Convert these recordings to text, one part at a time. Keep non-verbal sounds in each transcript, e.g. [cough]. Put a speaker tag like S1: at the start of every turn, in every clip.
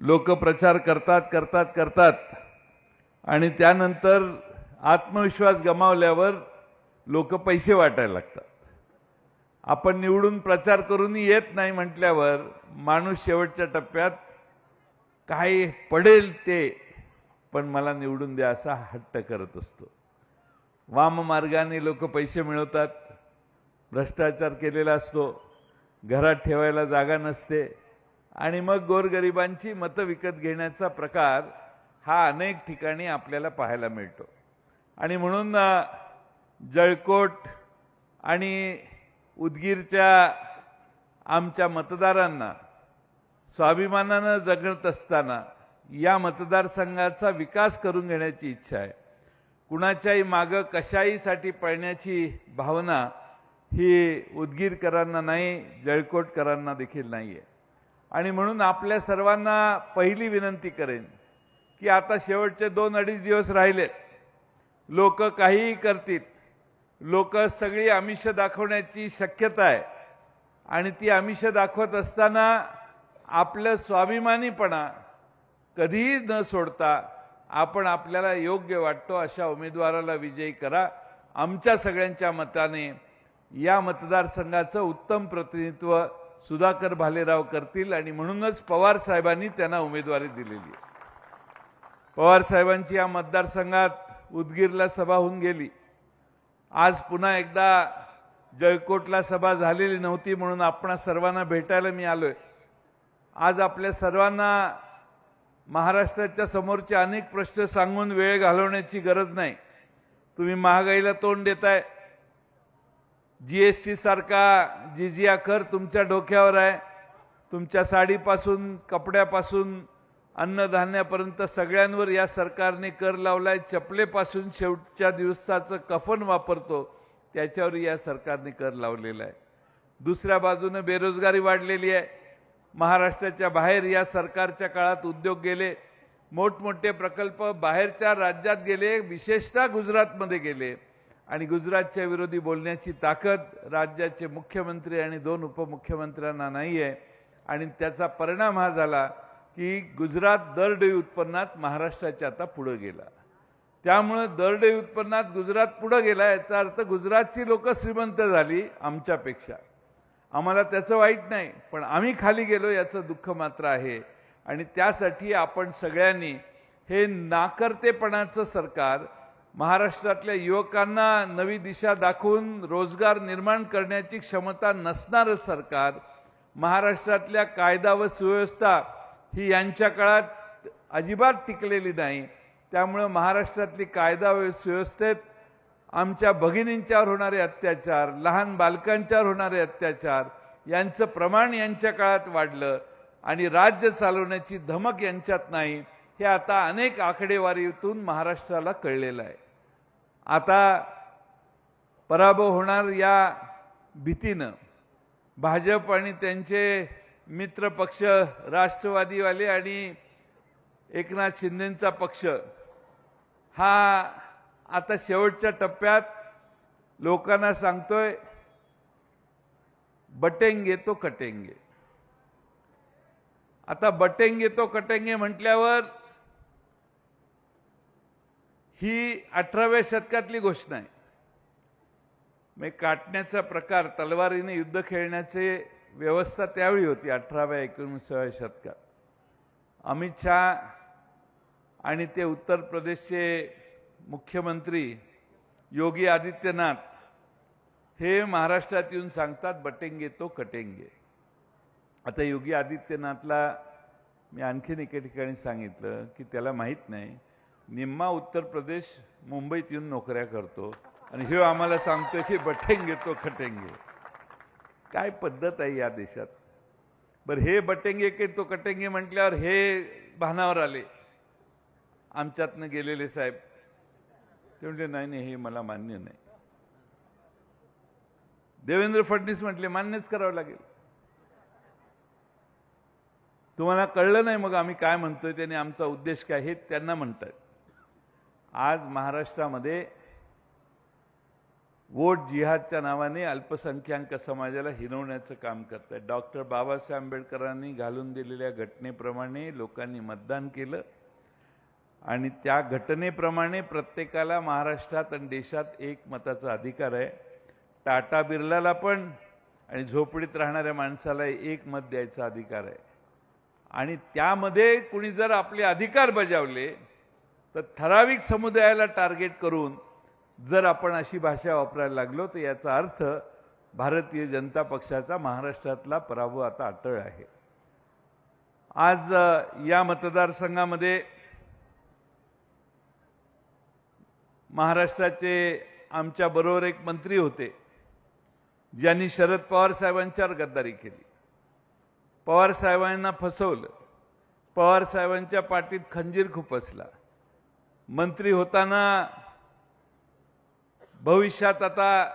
S1: लोक प्रचार करतात करतात करतात. आणि त्यानंतर आत्मविश्वास गमावल्यावर लोक पैसे वाटायला लागतात. आपण निवडून प्रचार करूनही येत नाही म्हटल्यावर माणूस शेवटच्या टप्प्यात काय पडेल ते पण मला निवडून द्या असा हट्ट करत असतो. वाममार्गाने लोक पैसे मिळवतात भ्रष्टाचार केलेला असतो घरात ठेवायला जागा नसते. आणि मग गोरगरिबांची मतं विकत घेण्याचा प्रकार हा अनेक ठिकाणी आपल्याला पाहायला मिळतो. आणि म्हणून जळकोट आणि उदगीरच्या आमच्या मतदारांना स्वाभिमानानं जगत असताना या मतदारसंघाचा विकास करून घेण्याची इच्छा आहे. कुणाच्याही मागं कशाहीसाठी पळण्याची भावना ही उदगीरकरांना नाही जळकोटकरांना देखील नाही आहे आणि म्हणून आपल्या सर्वांना पहिली विनंती करेन की आता शेवटचे दोन अडीच दिवस राहिले. लोक काहीही करतील. लोक सगळी आमिष दाखवण्याची शक्यता आहे. आणि ती आमिष दाखवत असताना आपलं स्वाभिमानीपणा कधीही न सोडता आपण आपल्याला योग्य वाटतो अशा उमेदवाराला विजयी करा. आमच्या सगळ्यांच्या मताने या मतदारसंघाचं उत्तम प्रतिनिधित्व सुधाकर भालेराव करतील आणि म्हणूनच पवार साहेबांनी त्यांना उमेदवारी दिलेली आहे. पवार साहेबांची या मतदारसंघात उदगीरला सभा होऊन गेली. आज पुन्हा एकदा जयकोटला सभा झालेली नव्हती म्हणून आपणा सर्वांना भेटायला मी आलोय आज आपल्या सर्वांना महाराष्ट्राच्या समोरचे अनेक प्रश्न सांगून वेळ घालवण्याची गरज नाही. तुम्ही महागाईला तोंड देताय. जीएसटी सारखा जिजिया कर तुमच्या डोक्यावर आहे. तुमच्या साडीपासून कपड्यापासून अन्नधान्यापर्यंत सगळ्यांवर या सरकारने कर लावलाय. चपलेपासून शेवटच्या दिवसाचं कफन वापरतो. त्याच्यावर या सरकारने कर लावलेला आहे. दुसऱ्या बाजूनं बेरोजगारी वाढलेली आहे. महाराष्ट्राच्या बाहेर या सरकारच्या काळात उद्योग गेले. मोठमोठे प्रकल्प बाहेरच्या राज्यात गेले. विशेषतः गुजरातमध्ये गेले. आणि गुजरातच्या विरोधी बोलण्याची ताकद राज्याचे मुख्यमंत्री आणि दोन उपमुख्यमंत्र्यांना नाही आहे आणि त्याचा परिणाम हा झाला की गुजरात दरडोई उत्पन्नात महाराष्ट्राच्या आता पुढं गेला. त्यामुळं दरडोई उत्पन्नात गुजरात पुढं गेला याचा अर्थ गुजरातची लोक श्रीमंत झाली आमच्यापेक्षा. आम्हाला त्याचं वाईट नाही पण आम्ही खाली गेलो याचं दुःख मात्र आहे. आणि त्यासाठी आपण सगळ्यांनी हे नाकर्तेपणाचं सरकार महाराष्ट्रातल्या युवकांना नवी दिशा दाखवून रोजगार निर्माण करण्याची क्षमता नसणारं सरकार महाराष्ट्रातल्या कायदा व सुव्यवस्था ही यांच्या काळात अजिबात टिकलेली नाही. त्यामुळं महाराष्ट्रातली कायदा व सुव्यवस्थेत आमच्या भगिनींच्यावर होणारे अत्याचार लहान बालकांच्यावर होणारे अत्याचार यांचं प्रमाण यांच्या काळात वाढलं आणि राज्य चालवण्याची धमक यांच्यात नाही. हे आता अनेक आकडेवारीतून महाराष्ट्राला कळलेलं आहे. आता पराभव होणार या भीतीनं भाजप आणि त्यांचे मित्र पक्ष राष्ट्रवादीवाले आणि एकनाथ शिंदेचा पक्ष हा आता शेवटच्या टप्प्यात लोकांना सांगतोय बटेंगे तो कटेंगे. आता बटेंगे तो कटेंगे म्हटल्यावर ही अठराव्या शतकातली घोषणा आहे. म्हणजे काटण्याचा प्रकार तलवारीने युद्ध खेळण्याचे व्यवस्था त्यावेळी होती अठराव्या एकोणीसाव्या शतकात. अमित शहा आणि ते उत्तर प्रदेशचे मुख्यमंत्री योगी आदित्यनाथ हे महाराष्ट्रात येऊन सांगतात बटेंगे तो कटेंगे. आता योगी आदित्यनाथला मी आणखीन एके ठिकाणी सांगितलं की त्याला माहीत नाही निम्मा उत्तर प्रदेश मुंबईत येऊन नोकऱ्या करतो. आणि हे आम्हाला सांगतोय की बटेंगे तो खटेंगे. काय पद्धत आहे या देशात? बरं हे बटेंगे की तो कटेंगे म्हटल्यावर हे भानावर आले. आमच्यातनं गेलेले साहेब. ते म्हटले नाही नाही हे मला मान्य नाही. देवेंद्र फडणवीस म्हटले मान्यच करावं लागेल. तुम्हाला कळलं नाही मग आम्ही काय म्हणतोय त्याने आमचा उद्देश काय हे त्यांना म्हणतात आज महाराष्ट्रामध्ये वोट जिहादच्या नावाने अल्पसंख्याक समाजाला हिनवण्याचं काम करत आहे डॉक्टर बाबासाहेब आंबेडकरांनी घालून दिलेल्या घटनेप्रमाणे लोकांनी मतदान केलं. आणि त्या घटनेप्रमाणे प्रत्येकाला महाराष्ट्रात आणि देशात एक मताचा अधिकार आहे. टाटा बिर्लाला पण आणि झोपडीत राहणाऱ्या माणसाला एक मत द्यायचा अधिकार आहे. आणि त्यामध्ये कुणी जर आपले अधिकार बजावले तर ठराविक समुदायाला टार्गेट करून जर आपण अशी भाषा वापरायला लागलो तर याचा अर्थ भारतीय जनता पक्षाचा महाराष्ट्रातला पराभव आता अटळ आहे. आज या मतदारसंघामध्ये महाराष्ट्राचे आमच्या बरोबर एक मंत्री होते ज्यांनी शरद पवार साहेबांच्यावर गद्दारी केली. पवार साहेबांना फसवलं. पवार साहेबांच्या पाठीत खंजीर खुपसला मंत्री होताना भविष्यात आता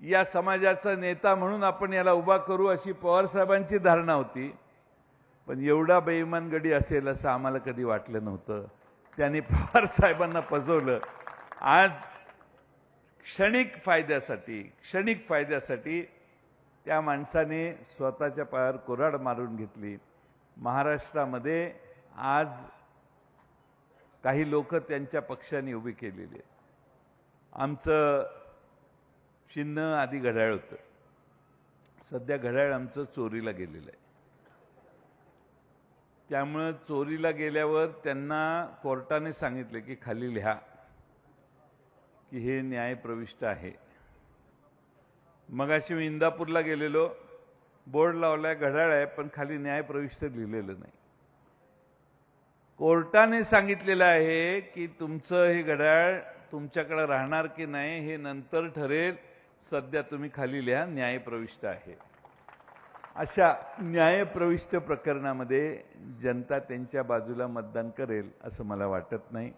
S1: या समाजाचा नेता म्हणून आपण याला उभा करू अशी पवार साहेबांची धारणा होती. पण एवढा बेईमानगडी असेल असं आम्हाला कधी वाटलं नव्हतं. त्यांनी [laughs] पवार साहेबांना आज क्षणिक फायद्यासाठी क्षणिक फायद्यासाठी त्या माणसाने स्वतःच्या पायावर कोराड मारून घेतली. महाराष्ट्रामध्ये आज काही लोक त्यांच्या पक्षाने उभी केलेली आहेत. आमचं चिन्ह आधी घड्याळ होतं. सध्या घड्याळ आमचं चोरीला गेलेलं आहे. त्यामुळं चोरीला गेल्यावर त्यांना कोर्टाने सांगितले की खाली लिहा की हे न्यायप्रविष्ट आहे. मगाशी मी इंदापूरला गेलेलो बोर्ड लावलाय घड्याळ आहे पण खाली न्यायप्रविष्ट लिहिलेलं नाही. कोर्टाने सांगितलेलं आहे की तुमचं हे घड्याळ तुमच्याकडे राहणार की नाही हे नंतर ठरेल. सध्या तुम्ही खाली लिहा न्यायप्रविष्ट आहे. अशा न्यायप्रविष्ट प्रकरणामध्ये जनता त्यांच्या बाजूला मतदान करेल असं मला वाटत नाही.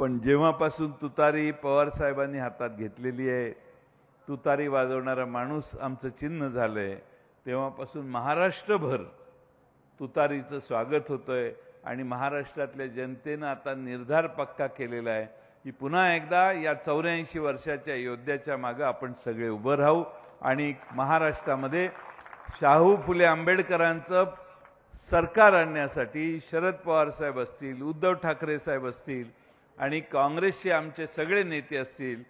S1: पण जेव्हापासून तुतारी पवार साहेबांनी हातात घेतलेली आहे तुतारी वाजवणारा माणूस आमचं चिन्ह झालं आहे तेव्हापासून महाराष्ट्रभर तुतारीचं स्वागत होतं आहे आणि महाराष्ट्रातल्या जनतेनं आता निर्धार पक्का केलेला आहे की पुन्हा एकदा या चौऱ्याऐंशी वर्षाच्या योद्ध्याच्या मागं आपण सगळे उभं राहू आणि महाराष्ट्रामध्ये शाहू फुले आंबेडकरांचं सरकार आणण्यासाठी शरद पवार साहेब असतील उद्धव ठाकरे साहेब असतील आणि काँग्रेसचे आमचे सगळे नेते असतील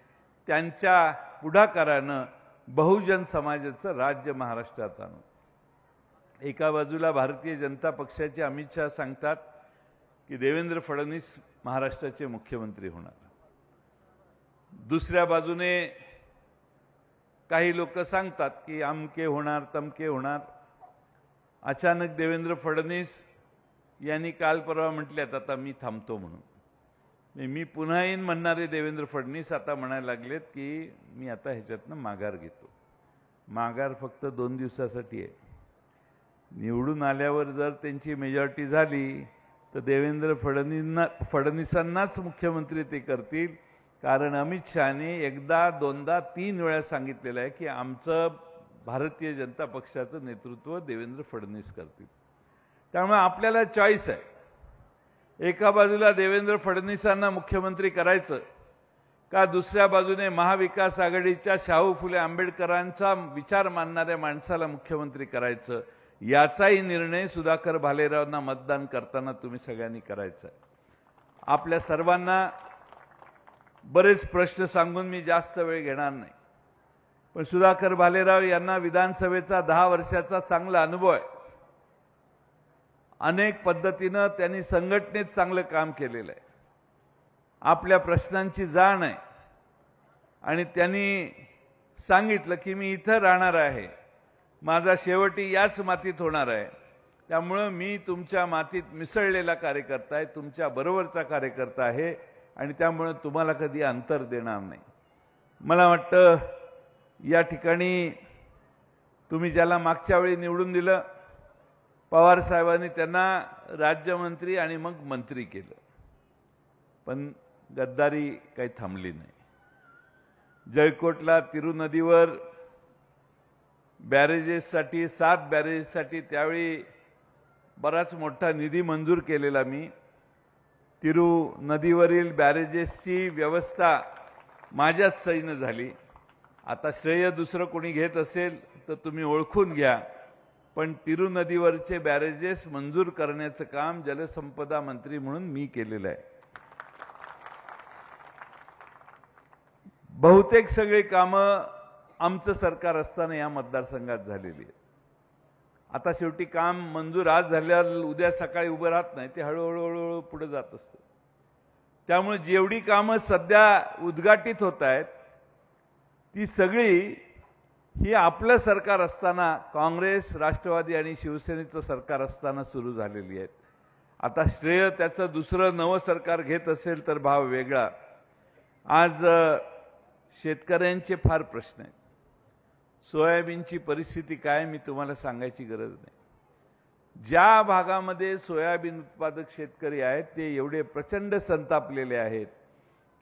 S1: त्यांच्या पुढाकारानं बहुजन समाजाचं राज्य महाराष्ट्रात आणू. एका बाजूला भारतीय जनता पक्षाचे अमित शहा सांगतात की देवेंद्र फडणवीस महाराष्ट्राचे मुख्यमंत्री होणार. दुसऱ्या बाजूने काही लोक सांगतात की अमके होणार तमके होणार. अचानक देवेंद्र फडणवीस यांनी काल परवा म्हटल्यात आता मी थांबतो म्हणून. म्हणजे मी पुन्हा येईन म्हणणारे देवेंद्र फडणवीस आता म्हणायला लागलेत की मी आता ह्याच्यातनं माघार घेतो. माघार फक्त दोन दिवसासाठी आहे. निवडून आल्यावर जर त्यांची मेजॉरिटी झाली तर देवेंद्र फडणवीसना फडणवीसांनाच मुख्यमंत्री ते करतील. कारण अमित शहाने एकदा दोनदा तीन वेळा सांगितलेलं आहे की आमचं भारतीय जनता पक्षाचं नेतृत्व देवेंद्र फडणवीस करतील. त्यामुळे आपल्याला चॉईस आहे. एका बाजूला देवेंद्र फडणवीसांना मुख्यमंत्री करायचं का दुसऱ्या बाजूने महाविकास आघाडीच्या शाहू फुले आंबेडकरांचा विचार मानणाऱ्या माणसाला मुख्यमंत्री करायचं? याचाही निर्णय सुधाकर भालेरावांना मतदान करताना तुम्ही सगळ्यांनी करायचा आपल्या सर्वांना बरेच प्रश्न सांगून मी जास्त वेळ घेणार नाही. पण सुधाकर भालेराव यांना विधानसभेचा दहा वर्षाचा चांगला अनुभव आहे. अनेक पद्धतीनं त्यांनी संघटनेत चांगलं काम केलेलं आहे. आपल्या प्रश्नांची जाण आहे. आणि त्यांनी सांगितलं की मी इथं राहणार आहे. माझा शेवटी याच मातीत होणार आहे. त्यामुळं मी तुमच्या मातीत मिसळलेला कार्यकर्ता आहे तुमच्या बरोबरचा कार्यकर्ता आहे आणि त्यामुळं तुम्हाला कधी अंतर देणार नाही. मला वाटतं या ठिकाणी तुम्ही ज्याला मागच्या वेळी निवडून दिलं पवार साहेबांनी त्यांना राज्यमंत्री आणि मग मंत्री केलं. पण गद्दारी काही थांबली नाही. जयकोटला तिरुनदीवर बॅरेजेससाठी सात बॅरेजेससाठी त्यावेळी बराच मोठा निधी मंजूर केलेला मी. तिरू नदीवरील बॅरेजेसची व्यवस्था माझ्याच सईनं झाली. आता श्रेय दुसरं कोणी घेत असेल तर तुम्ही ओळखून घ्या. पण तिरू नदीवरचे बॅरेजेस मंजूर करण्याचं काम जलसंपदा मंत्री म्हणून मी केलेलं आहे. बहुतेक सगळी कामं आमचं सरकार असताना या मतदारसंघात झालेली आहे. आता शेवटी काम मंजूर आज झाल्यावर उद्या सकाळी उभं राहत नाही ते हळूहळू हळूहळू पुढे जात असतं. त्यामुळे जेवढी कामं सध्या उद्घाटित होत आहेत ती सगळी ही आपलं सरकार असताना काँग्रेस राष्ट्रवादी आणि शिवसेनेचं सरकार असताना सुरू झालेली आहेत. आता श्रेय त्याचं दुसरं नवं सरकार घेत असेल तर भाव वेगळा. आज शेतकऱ्यांचे फार प्रश्न आहेत. सोयाबीनची परिस्थिती काय मी तुम्हाला सांगायची गरज नाही. ज्या भागामध्ये सोयाबीन उत्पादक शेतकरी आहेत ते एवढे प्रचंड संतापलेले आहेत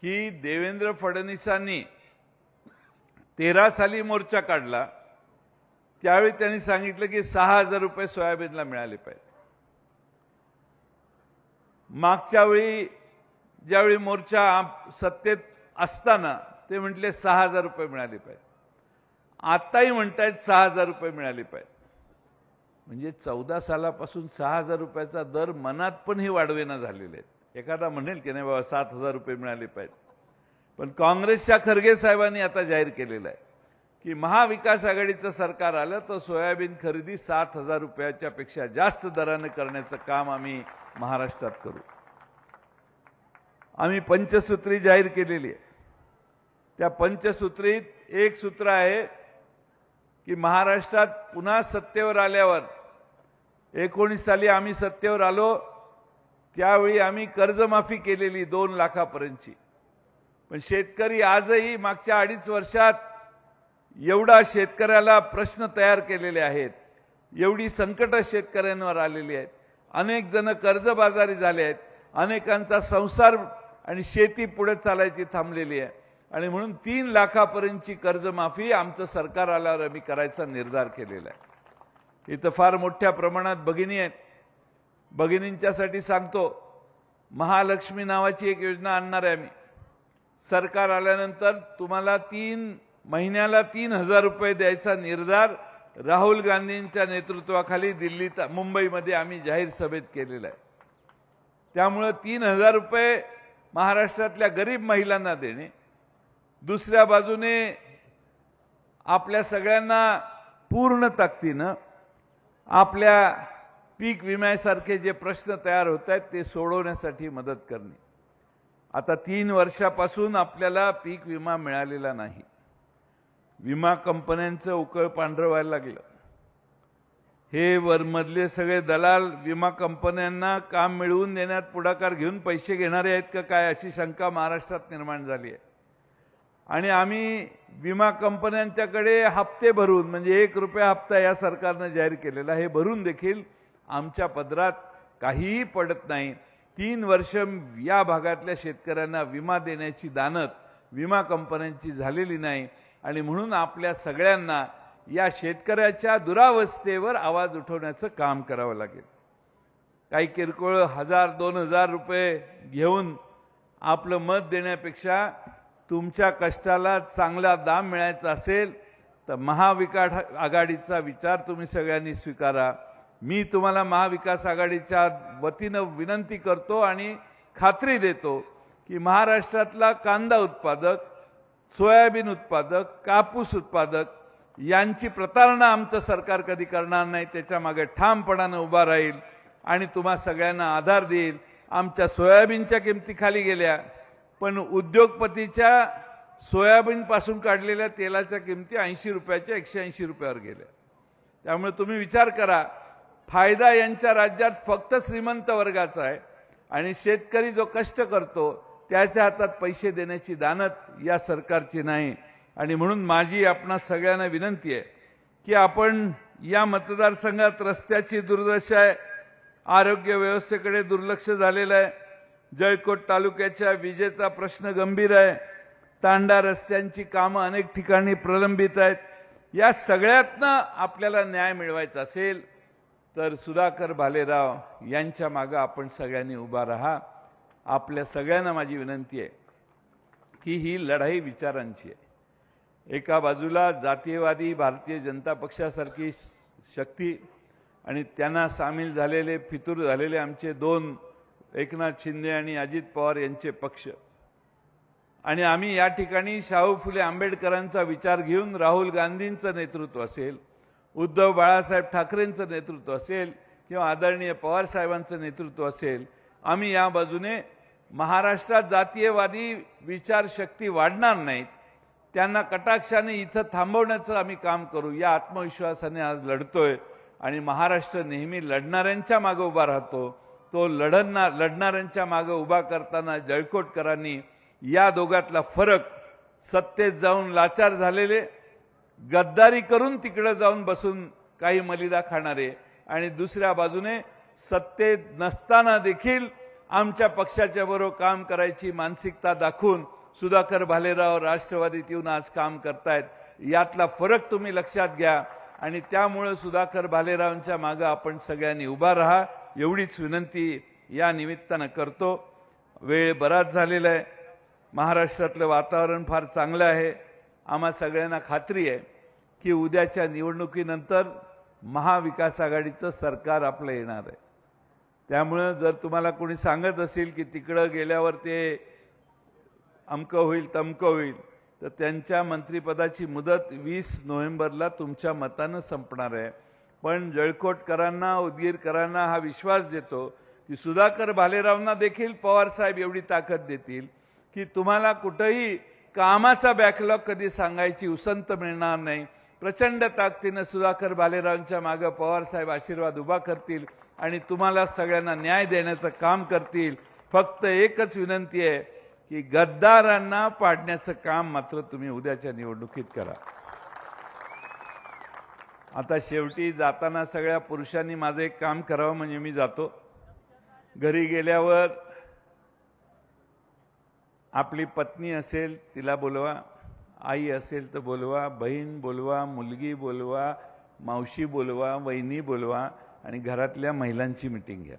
S1: की देवेंद्र फडणवीसांनी तेरा साली मोर्चा काढला. त्यावेळी त्यांनी सांगितलं की सहा हजार रुपये सोयाबीनला मिळाले पाहिजे. मागच्या वेळी ज्यावेळी मोर्चा सत्तेत असताना ते म्हटले सहा हजार रुपये मिळाले पाहिजे. आत्ताही म्हणतायत सहा हजार रुपये मिळाले पाहिजे म्हणजे चौदा सालापासून सहा हजार रुपयाचा दर मनात पण हे वाढवेना झालेले आहेत. एखादा म्हणेल की नाही बाबा सात हजार रुपये मिळाले पाहिजे पण काँग्रेसच्या खरगे साहेबांनी आता जाहीर केलेलं आहे की महाविकास आघाडीचं सरकार आलं तर सोयाबीन खरेदी सात हजार रुपयाच्या पेक्षा जास्त दराने करण्याचं काम आम्ही महाराष्ट्रात करू. आम्ही पंचसूत्री जाहीर केलेली आहे. त्या पंचसूत्रीत एक सूत्र आहे की महाराष्ट्रात पुन्हा सत्तेवर आल्यावर एकोणीस साली आम्ही सत्तेवर आलो त्यावेळी आम्ही कर्जमाफी केलेली दोन लाखापर्यंतची. पण शेतकरी आजही मागच्या अडीच वर्षात एवढा शेतकऱ्याला प्रश्न तयार केलेले आहेत एवढी संकट शेतकऱ्यांवर आलेली आहेत अनेक जण कर्जबाजारी झाले आहेत अनेकांचा संसार आणि शेती पुढे चालायची थांबलेली आहे. आणि म्हणून तीन लाखापर्यंतची कर्जमाफी आमचं सरकार आल्यावर आम्ही करायचा निर्धार केलेला आहे. इथं फार मोठ्या प्रमाणात भगिनी आहेत. भगिनींच्यासाठी सांगतो महालक्ष्मी नावाची एक योजना आणणार आहे आम्ही. सरकार आल्यानंतर तुम्हाला तीन महिन्याला तीन हजार रुपये द्यायचा निर्धार राहुल गांधींच्या नेतृत्वाखाली दिल्लीत मुंबईमध्ये आम्ही जाहीर सभेत केलेला आहे. त्यामुळं तीन हजार रुपये महाराष्ट्रातल्या गरीब महिलांना देणे दुसऱ्या बाजूने आपल्या सगळ्यांना पूर्ण ताकदीनं आपल्या पीक विम्यासारखे जे प्रश्न तयार होत आहेत ते सोडवण्यासाठी मदत करणे. आता तीन वर्षापासून आपल्याला पीक विमा मिळालेला नाही. विमा कंपन्यांचं उकळ पांढरं व्हायला लागलं. हे वरमधले सगळे दलाल विमा कंपन्यांना काम मिळवून देण्यात पुढाकार घेऊन पैसे घेणारे आहेत का काय अशी शंका महाराष्ट्रात निर्माण झाली आहे. आणि आम्ही विमा कंपन्यांच्याकडे हप्ते भरून म्हणजे एक रुपया हप्ता या सरकारनं जाहीर केलेला हे भरून देखील आमच्या पदरात काहीही पडत नाही. तीन वर्ष या भागातल्या शेतकऱ्यांना विमा देण्याची दानत विमा कंपन्यांची झालेली नाही. आणि म्हणून आपल्या सगळ्यांना या शेतकऱ्याच्या दुरावस्थेवर आवाज उठवण्याचं काम करावं लागेल. काही किरकोळ हजार दोन हजार रुपये घेऊन आपलं मत देण्यापेक्षा तुमच्या कष्टाला चांगला दाम मिळायचा असेल तर महाविकास आघाडीचा विचार तुम्ही सगळ्यांनी स्वीकारा. मी तुम्हाला महाविकास आघाडीच्या वतीनं विनंती करतो आणि खात्री देतो की महाराष्ट्रातला कांदा उत्पादक सोयाबीन उत्पादक कापूस उत्पादक यांची प्रतारणा आमचं सरकार कधी करणार नाही त्याच्यामागे ठामपणानं उभा राहील आणि तुम्हा सगळ्यांना आधार देईल. आमच्या सोयाबीनच्या किमती खाली गेल्या. पण उद्योगपतीच्या सोयाबीनपासून काढलेल्या तेलाच्या किमती ऐंशी रुपयाच्या एकशे ऐंशी रुपयावर गेल्या. त्यामुळे तुम्ही विचार करा फायदा यांच्या राज्यात फक्त श्रीमंत वर्गाचा आहे आणि शेतकरी जो कष्ट करतो त्याच्या हातात पैसे देण्याची दानत या सरकारची नाही. आणि म्हणून माझी आपणा सगळ्यांना विनंती आहे की आपण या मतदारसंघात रस्त्याची दुर्दशा आहे आरोग्य व्यवस्थेकडे दुर्लक्ष झालेलं आहे जळकोट तालुक्याच्या विजेचा प्रश्न गंभीर आहे. तांडा रस्त्यांची कामं अनेक ठिकाणी प्रलंबित आहेत. या सगळ्यातनं आपल्याला न्याय मिळवायचा असेल तर सुधाकर भालेराव यांच्या मागं आपण सगळ्यांनी उभा राहा. आपल्या सगळ्यांना माझी विनंती आहे की ही लढाई विचारांची आहे. एका बाजूला जातीयवादी भारतीय जनता पक्षासारखी शक्ती आणि त्यांना सामील झालेले फितूर झालेले आमचे दोन एकनाथ शिंदे आणि अजित पवार यांचे पक्ष. आणि आम्ही या ठिकाणी शाहू फुले आंबेडकरांचा विचार घेऊन राहुल गांधींचं नेतृत्व असेल उद्धव बाळासाहेब ठाकरेंचं नेतृत्व असेल किंवा आदरणीय पवार साहेबांचं नेतृत्व असेल आम्ही या बाजूने महाराष्ट्रात जातीयवादी विचारशक्ती वाढणार नाहीत. त्यांना कटाक्षाने इथं थांबवण्याचं आम्ही काम करू. या आत्मविश्वासाने आज लढतोय आणि महाराष्ट्र नेहमी लढणाऱ्यांच्या मागे उभा राहतो. तो लढणार लढणाऱ्यांच्या मागं उभा करताना जळकोटकरांनी या दोघातला फरक सत्तेत जाऊन लाचार झालेले गद्दारी करून तिकडं जाऊन बसून काही मलिदा खाणारे आणि दुसऱ्या बाजूने सत्तेत नसताना देखील आमच्या पक्षाच्या बरोबर काम करायची मानसिकता दाखवून सुधाकर भालेराव राष्ट्रवादीत येऊन आज काम करतायत. यातला फरक तुम्ही लक्षात घ्या आणि त्यामुळं सुधाकर भालेरावांच्या मागं आपण सगळ्यांनी उभा राहा. एवढीच विनंती या निमित्तानं करतो. वेळ बराच झालेला आहे. महाराष्ट्रातलं वातावरण फार चांगलं आहे. आम्हा सगळ्यांना खात्री आहे की उद्याच्या निवडणुकीनंतर महाविकास आघाडीचं सरकार आपलं येणार आहे. त्यामुळं जर तुम्हाला कोणी सांगत असेल की तिकडं गेल्यावर ते अमकं होईल तमकं होईल तर त्यांच्या मंत्रिपदाची मुदत वीस नोव्हेंबरला तुमच्या मतानं संपणार आहे. पण जळकोटकरांना उदगीरकरांना हा विश्वास देतो की सुधाकर भालेरावना देखील पवारसाहेब एवढी ताकद देतील की तुम्हाला कुठंही कामाचा बॅकलॉग कधी सांगायची उसंत मिळणार नाही. प्रचंड ताकदीनं सुधाकर भालेरावांच्या मागं पवारसाहेब आशीर्वाद उभा करतील आणि तुम्हाला सगळ्यांना न्याय देण्याचं काम करतील. फक्त एकच विनंती आहे की गद्दारांना पाडण्याचं काम मात्र तुम्ही उद्याच्या निवडणुकीत करा. आता शेवटी जाताना सगळ्या पुरुषांनी माझं एक काम करावं म्हणजे मी जातो. घरी गेल्यावर आपली पत्नी असेल तिला बोलवा. आई असेल तर बोलवा. बहीण बोलवा. मुलगी बोलवा. मावशी बोलवा. वहिनी बोलवा. आणि घरातल्या महिलांची मिटिंग घ्या.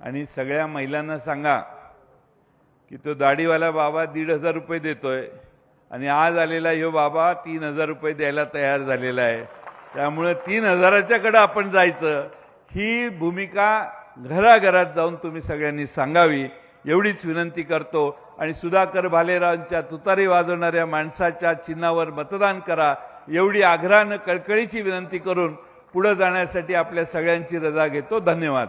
S1: आणि सगळ्या महिलांना सांगा की तो दाढीवाला बाबा दीड हजार रुपये देतोय. आणि आज आलेला ह्यो बाबा तीन हजार रुपये द्यायला तयार झालेला आहे. त्यामुळे तीन हजाराच्याकडं आपण जायचं. ही भूमिका घराघरात जाऊन तुम्ही सगळ्यांनी सांगावी एवढीच विनंती करतो. आणि सुधाकर भालेरावांच्या तुतारी वाजवणाऱ्या माणसाच्या चिन्हावर मतदान करा. एवढी आग्रहानं कळकळीची विनंती करून पुढे जाण्यासाठी आपल्या सगळ्यांची रजा घेतो. धन्यवाद.